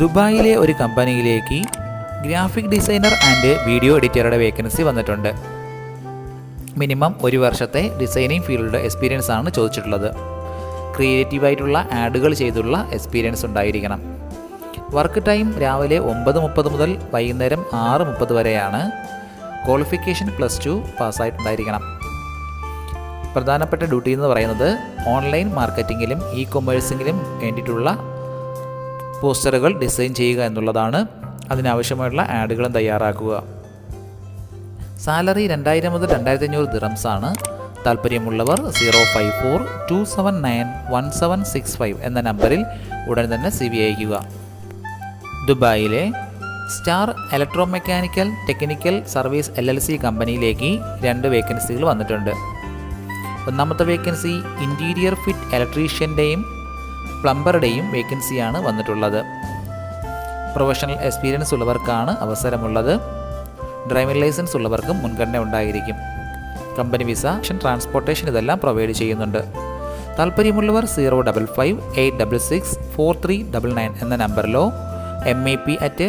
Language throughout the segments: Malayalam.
ദുബായിലെ ഒരു കമ്പനിയിലേക്ക് ഗ്രാഫിക് ഡിസൈനർ ആൻഡ് വീഡിയോ എഡിറ്ററുടെ വേക്കൻസി വന്നിട്ടുണ്ട്. മിനിമം ഒരു വർഷത്തെ ഡിസൈനിങ് ഫീൽഡ് എക്സ്പീരിയൻസ് ആണ് ചോദിച്ചിട്ടുള്ളത്. ക്രിയേറ്റീവായിട്ടുള്ള ആഡുകൾ ചെയ്തുള്ള എക്സ്പീരിയൻസ് ഉണ്ടായിരിക്കണം. വർക്ക് ടൈം രാവിലെ ഒമ്പത് മുപ്പത് മുതൽ വൈകുന്നേരം ആറ് മുപ്പത് വരെയാണ് ക്വാളിഫിക്കേഷൻ പ്ലസ് ടു പാസ്സായിട്ടുണ്ടായിരിക്കണം പ്രധാനപ്പെട്ട ഡ്യൂട്ടി എന്ന് പറയുന്നത് ഓൺലൈൻ മാർക്കറ്റിങ്ങിലും ഇ കൊമേഴ്സിങ്ങിലും വേണ്ടിയിട്ടുള്ള പോസ്റ്ററുകൾ ഡിസൈൻ ചെയ്യുക എന്നുള്ളതാണ് അതിനാവശ്യമായിട്ടുള്ള ആഡുകളും തയ്യാറാക്കുക. സാലറി രണ്ടായിരം മുതൽ രണ്ടായിരത്തി അഞ്ഞൂറ് ദിറംസ് ആണ്. താല്പര്യമുള്ളവർ zero five four two seven nine one seven six five എന്ന നമ്പറിൽ ഉടൻ തന്നെ സി വി അയക്കുക ദുബായിലെ star electro mechanical technical service L L C കമ്പനിയിലേക്ക് രണ്ട് വേക്കൻസികൾ വന്നിട്ടുണ്ട്. ഒന്നാമത്തെ വേക്കൻസി ഇന്റീരിയർ ഫിറ്റ് ഇലക്ട്രീഷ്യന്റെയും പ്ലംബറുടെയും വേക്കൻസിയാണ് വന്നിട്ടുള്ളത്. പ്രൊഫഷണൽ എക്സ്പീരിയൻസ് ഉള്ളവർക്കാണ് അവസരമുള്ളത്. ഡ്രൈവിംഗ് ലൈസൻസ് ഉള്ളവർക്കും മുൻഗണന ഉണ്ടായിരിക്കും. കമ്പനി വിസ ട്രാൻസ്പോർട്ടേഷൻ ഇതെല്ലാം പ്രൊവൈഡ് ചെയ്യുന്നുണ്ട്. താല്പര്യമുള്ളവർ zero double five eight double six four three double nine എന്ന നമ്പറിലോ M A P at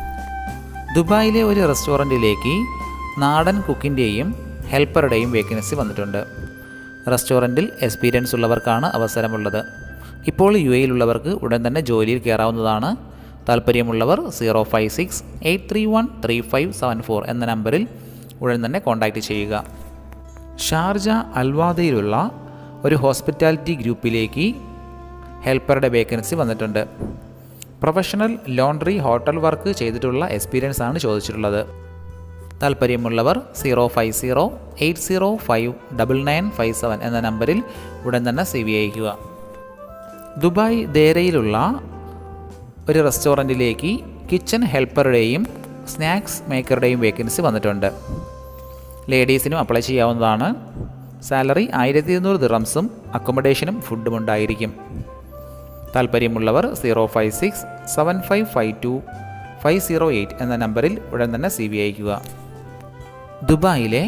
ദുബായിലെ ഒരു റെസ്റ്റോറന്റിലേക്ക് നാടൻ കുക്കിന്റെയും ഹെൽപ്പറുടെയും വേക്കൻസി വന്നിട്ടുണ്ട്. റെസ്റ്റോറന്റിൽ എക്സ്പീരിയൻസ് ഉള്ളവർക്കാണ് അവസരമുള്ളത്. ഇപ്പോൾ യു എയിലുള്ളവർക്ക് ഉടൻ തന്നെ ജോലിയിൽ കയറാവുന്നതാണ്. താല്പര്യമുള്ളവർ zero five six eight three one three five seven four എന്ന നമ്പറിൽ ഉടൻ തന്നെ കോൺടാക്റ്റ് ചെയ്യുക. ഷാർജ അൽവാദയിലുള്ള ഒരു ഹോസ്പിറ്റാലിറ്റി ഗ്രൂപ്പിലേക്ക് ഹെൽപ്പറുടെ വേക്കൻസി വന്നിട്ടുണ്ട്. പ്രൊഫഷണൽ ലോണ്ടറി ഹോട്ടൽ വർക്ക് ചെയ്തിട്ടുള്ള എക്സ്പീരിയൻസ് ആണ് ചോദിച്ചിട്ടുള്ളത്. താല്പര്യമുള്ളവർ zero five zero eight zero five double nine five seven എന്ന നമ്പറിൽ ഉടൻ തന്നെ സി വി അയക്കുക ദുബായ് ദേരയിലുള്ള ഒരു റെസ്റ്റോറന്റിലേക്ക് കിച്ചൺ ഹെൽപ്പറുടെയും സ്നാക്സ് മേക്കറുടെയും വേക്കൻസി വന്നിട്ടുണ്ട്. ലേഡീസിനും അപ്ലൈ ചെയ്യാവുന്നതാണ്. സാലറി ആയിരത്തി ഇരുന്നൂറ് ദിറംസും അക്കോമഡേഷനും ഫുഡും ഉണ്ടായിരിക്കും. താല്പര്യമുള്ളവർ zero five six seven five five two five zero eight എന്ന നമ്പറിൽ ഉടൻ തന്നെ സി വി അയക്കുക ദുബായിലെ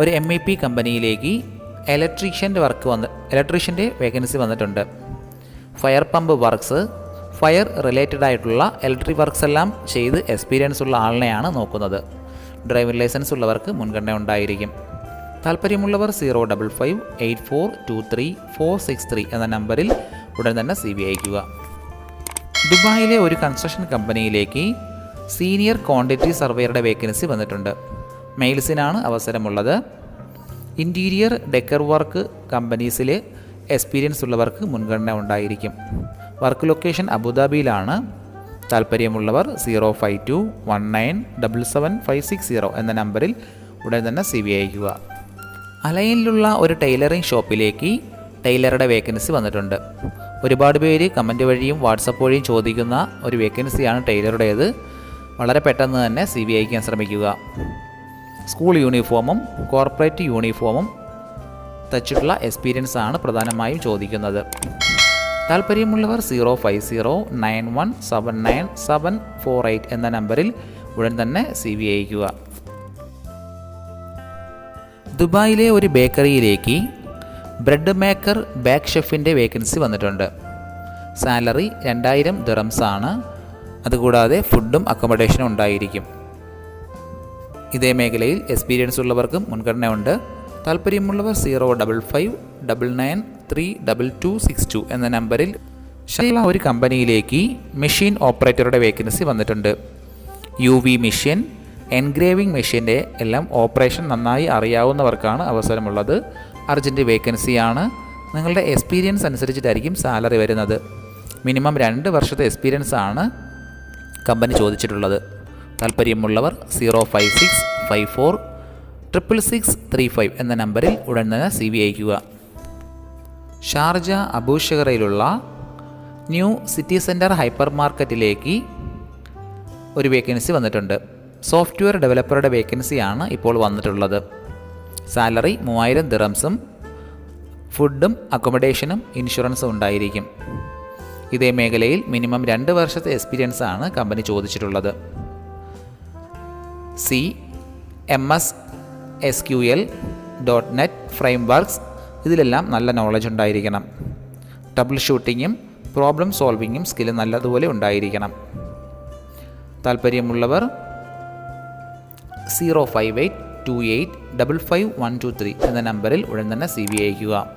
ഒരു എം ഇ പി കമ്പനിയിലേക്ക് ഇലക്ട്രീഷ്യന്റെ വർക്ക് വന്ന് ഇലക്ട്രീഷ്യന്റെ വേക്കൻസി വന്നിട്ടുണ്ട്. Fire pump works fire related ആയിട്ടുള്ള ഇലക്ട്രിക് വർക്ക്സ് എല്ലാം ചെയ്ത് എക്സ്പീരിയൻസ് ഉള്ള ആളിനെയാണ് നോക്കുന്നത്. ഡ്രൈവിംഗ് ലൈസൻസ് ഉള്ളവർക്ക് മുൻഗണന ഉണ്ടായിരിക്കും. താല്പര്യമുള്ളവർ zero double five eight four two three four six three എന്ന നമ്പറിൽ ഉടൻ തന്നെ സി ബി അയക്കുക. ദുബായിലെ ഒരു കൺസ്ട്രക്ഷൻ കമ്പനിയിലേക്ക് സീനിയർ ക്വാണ്ടിറ്റി സർവേയറുടെ വേക്കൻസി വന്നിട്ടുണ്ട്. മെയിൽസിനാണ് അവസരമുള്ളത്. ഇന്റീരിയർ ഡെക്കർ വർക്ക് കമ്പനീസിൽ എക്സ്പീരിയൻസ് ഉള്ളവർക്ക് മുൻഗണന ഉണ്ടായിരിക്കും. വർക്ക് ലൊക്കേഷൻ അബുദാബിയിലാണ്. താല്പര്യമുള്ളവർ zero five two one nine double seven five six zero എന്ന നമ്പറിൽ ഉടൻ തന്നെ സി വി അയക്കുക. അലൈനിലുള്ള ഒരു ടൈലറിംഗ് ഷോപ്പിലേക്ക് ടൈലറുടെ വേക്കൻസി വന്നിട്ടുണ്ട്. ഒരുപാട് പേര് കമന്റ് വഴിയും വാട്സപ്പ് വഴിയും ചോദിക്കുന്ന ഒരു വേക്കൻസിയാണ് ടൈലറുടേത്. വളരെ പെട്ടെന്ന് തന്നെ സി വി അയക്കാൻ ശ്രമിക്കുക. സ്കൂൾ യൂണിഫോമും കോർപ്പറേറ്റ് യൂണിഫോമും തച്ചിട്ടുള്ള എക്സ്പീരിയൻസ് ആണ് പ്രധാനമായും ചോദിക്കുന്നത്. താല്പര്യമുള്ളവർ zero five zero nine one seven nine seven four eight എന്ന നമ്പറിൽ ഉടൻ തന്നെ സി വി അയക്കുക ദുബായിലെ ഒരു ബേക്കറിയിലേക്ക് ബ്രെഡ് മേക്കർ ബാക്ക് ഷെഫിന്റെ വേക്കൻസി വന്നിട്ടുണ്ട്. സാലറി രണ്ടായിരം ദിറംസ് ആണ്. അതുകൂടാതെ ഫുഡും അക്കോമഡേഷനും ഉണ്ടായിരിക്കും. ഇതേ മേഖലയിൽ എക്സ്പീരിയൻസ് ഉള്ളവർക്കും മുൻഗണനയുണ്ട്. താല്പര്യമുള്ളവർ zero double five double nine three double two six two എന്ന നമ്പറിൽ ഷൈല ഒരു കമ്പനിയിലേക്ക് മെഷീൻ ഓപ്പറേറ്ററുടെ വേക്കൻസി വന്നിട്ടുണ്ട്. യു വി മെഷീൻ എൻഗ്രേവിംഗ് മെഷീന്റെ എല്ലാം ഓപ്പറേഷൻ നന്നായി അറിയാവുന്നവർക്കാണ് അവസരമുള്ളത്. അർജന്റ് വേക്കൻസിയാണ് നിങ്ങളുടെ എക്സ്പീരിയൻസ് അനുസരിച്ചിട്ടായിരിക്കും സാലറി വരുന്നത്. മിനിമം രണ്ട് വർഷത്തെ എക്സ്പീരിയൻസ് ആണ് കമ്പനി ചോദിച്ചിട്ടുള്ളത്. താല്പര്യമുള്ളവർ zero five six five four triple six three five എന്ന നമ്പറിൽ ഉടൻ തന്നെ സി വി അയക്കുക ഷാർജ അബൂഷഹറയിലുള്ള ന്യൂ സിറ്റി സെന്റർ ഹൈപ്പർ മാർക്കറ്റിലേക്ക് ഒരു വേക്കൻസി വന്നിട്ടുണ്ട്. സോഫ്റ്റ്വെയർ ഡെവലപ്പറുടെ വേക്കൻസിയാണ് ഇപ്പോൾ വന്നിട്ടുള്ളത്. സാലറി മൂവായിരം ദിറംസും ഫുഡും അക്കോമഡേഷനും ഇൻഷുറൻസും ഉണ്ടായിരിക്കും. ഇതേ മേഖലയിൽ മിനിമം രണ്ട് വർഷത്തെ എക്സ്പീരിയൻസ് ആണ് കമ്പനി ചോദിച്ചിട്ടുള്ളത്. C M S S Q L dot net frameworks ഇതിലെല്ലാം നല്ല നോളജ് ഉണ്ടായിരിക്കണം. ടബിൾ ഷൂട്ടിങ്ങും പ്രോബ്ലം സോൾവിങ്ങും സ്കിൽ നല്ലതുപോലെ ഉണ്ടായിരിക്കണം. താല്പര്യമുള്ളവർ zero five eight two eight double five one two three എന്ന നമ്പറിൽ ഉടൻ തന്നെ സി വി അയക്കുക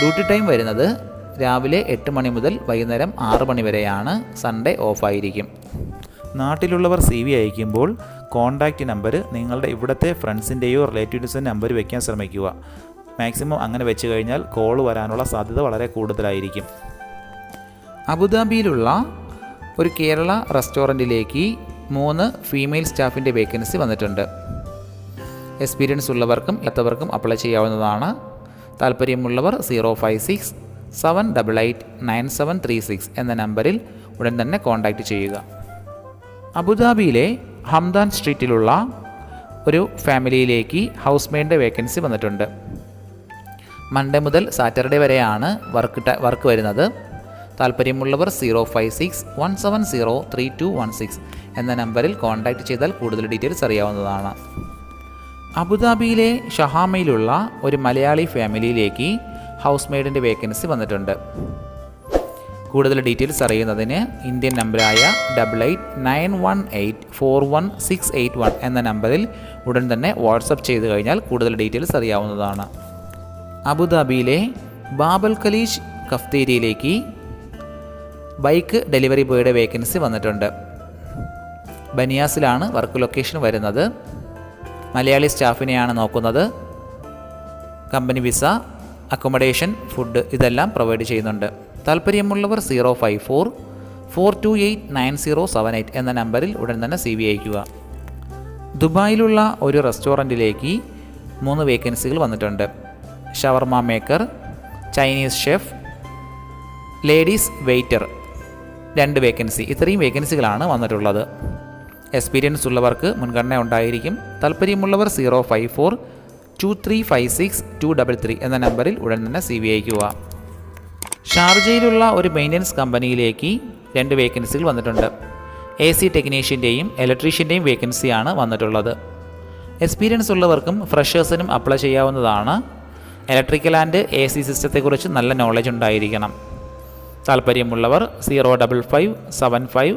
ഡ്യൂട്ടി ടൈം വരുന്നത് രാവിലെ എട്ട് മണി മുതൽ വൈകുന്നേരം ആറ് മണി വരെയാണ്. സൺഡേ ഓഫായിരിക്കും നാട്ടിലുള്ളവർ സി വി അയക്കുമ്പോൾ കോൺടാക്റ്റ് നമ്പർ നിങ്ങളുടെ ഇവിടുത്തെ ഫ്രണ്ട്സിന്റെയോ റിലേറ്റീവ്സിന്റെ നമ്പർ വയ്ക്കാൻ ശ്രമിക്കുക. മാക്സിമം അങ്ങനെ വെച്ച് കഴിഞ്ഞാൽ കോൾ വരാനുള്ള സാധ്യത വളരെ കൂടുതലായിരിക്കും. അബുദാബിയിലുള്ള ഒരു കേരള റെസ്റ്റോറന്റിലേക്ക് മൂന്ന് ഫീമെയിൽ സ്റ്റാഫിന്റെ വേക്കൻസി വന്നിട്ടുണ്ട്. എക്സ്പീരിയൻസ് ഉള്ളവർക്കും എത്തവർക്കും അപ്ലൈ ചെയ്യാവുന്നതാണ്. താല്പര്യമുള്ളവർ zero five six seven double eight nine seven three six എന്ന നമ്പറിൽ ഉടൻ തന്നെ കോൺടാക്റ്റ് ചെയ്യുക. അബുദാബിയിലെ ഹംദാൻ സ്ട്രീറ്റിലുള്ള ഒരു ഫാമിലിയിലേക്ക് ഹൗസ് മെയ്ഡിന്റെ വേക്കൻസി വന്നിട്ടുണ്ട്. മൺഡേ മുതൽ സാറ്റർഡേ വരെയാണ് വർക്ക് വർക്ക് വരുന്നത്. താല്പര്യമുള്ളവർ zero five six one seven zero three two one six എന്ന നമ്പറിൽ കോൺടാക്റ്റ് ചെയ്താൽ കൂടുതൽ ഡീറ്റെയിൽസ് അറിയാവുന്നതാണ്. അബുദാബിയിലെ ഷഹാമയിലുള്ള ഒരു മലയാളി ഫാമിലിയിലേക്ക് ഹൗസ് മെയ്ഡിന്റെ വേക്കൻസി വന്നിട്ടുണ്ട്. കൂടുതൽ ഡീറ്റെയിൽസ് അറിയുന്നതിന് ഇന്ത്യൻ നമ്പറായ double eight nine one eight four one six eight one എന്ന നമ്പറിൽ ഉടൻ തന്നെ വാട്സപ്പ് ചെയ്ത് കഴിഞ്ഞാൽ കൂടുതൽ ഡീറ്റെയിൽസ് അറിയാവുന്നതാണ്. അബുദാബിയിലെ ബാബൽ കലീഷ് കഫ്തേരിയിലേക്ക് ബൈക്ക് ഡെലിവറി ബോയുടെ വേക്കൻസി വന്നിട്ടുണ്ട്. ബനിയാസിലാണ് വർക്ക് ലൊക്കേഷൻ വരുന്നത്. മലയാളി സ്റ്റാഫിനെയാണ് നോക്കുന്നത്. കമ്പനി വിസ അക്കോമഡേഷൻ ഫുഡ് ഇതെല്ലാം പ്രൊവൈഡ് ചെയ്യുന്നുണ്ട്. താല്പര്യമുള്ളവർ zero five four four two eight nine zero seven eight എന്ന നമ്പറിൽ ഉടൻ തന്നെ സി വി അയക്കുക ദുബായിലുള്ള ഒരു റെസ്റ്റോറന്റിലേക്ക് മൂന്ന് വേക്കൻസികൾ വന്നിട്ടുണ്ട്. Shawarma maker Chinese chef ladies waiter. രണ്ട് വേക്കൻസി. ഇത്രയും വേക്കൻസികളാണ് വന്നിട്ടുള്ളത്. എക്സ്പീരിയൻസ് ഉള്ളവർക്ക് മുൻഗണന ഉണ്ടായിരിക്കും. താല്പര്യമുള്ളവർ zero five four two three five six two double three എന്ന നമ്പറിൽ ഉടൻ തന്നെ സി വി അയക്കുക ഷാർജയിലുള്ള ഒരു മെയിന്റനൻസ് കമ്പനിയിലേക്ക് രണ്ട് വേക്കൻസികൾ വന്നിട്ടുണ്ട്. എ സി ടെക്നീഷ്യന്റെയും ഇലക്ട്രീഷ്യന്റെയും വേക്കൻസിയാണ് വന്നിട്ടുള്ളത്. എക്സ്പീരിയൻസ് ഉള്ളവർക്കും ഫ്രഷേഴ്സിനും അപ്ലൈ ചെയ്യാവുന്നതാണ്. ഇലക്ട്രിക്കൽ ആൻഡ് എ സി സിസ്റ്റത്തെക്കുറിച്ച് നല്ല നോളജ് ഉണ്ടായിരിക്കണം. താല്പര്യമുള്ളവർ zero double five seven five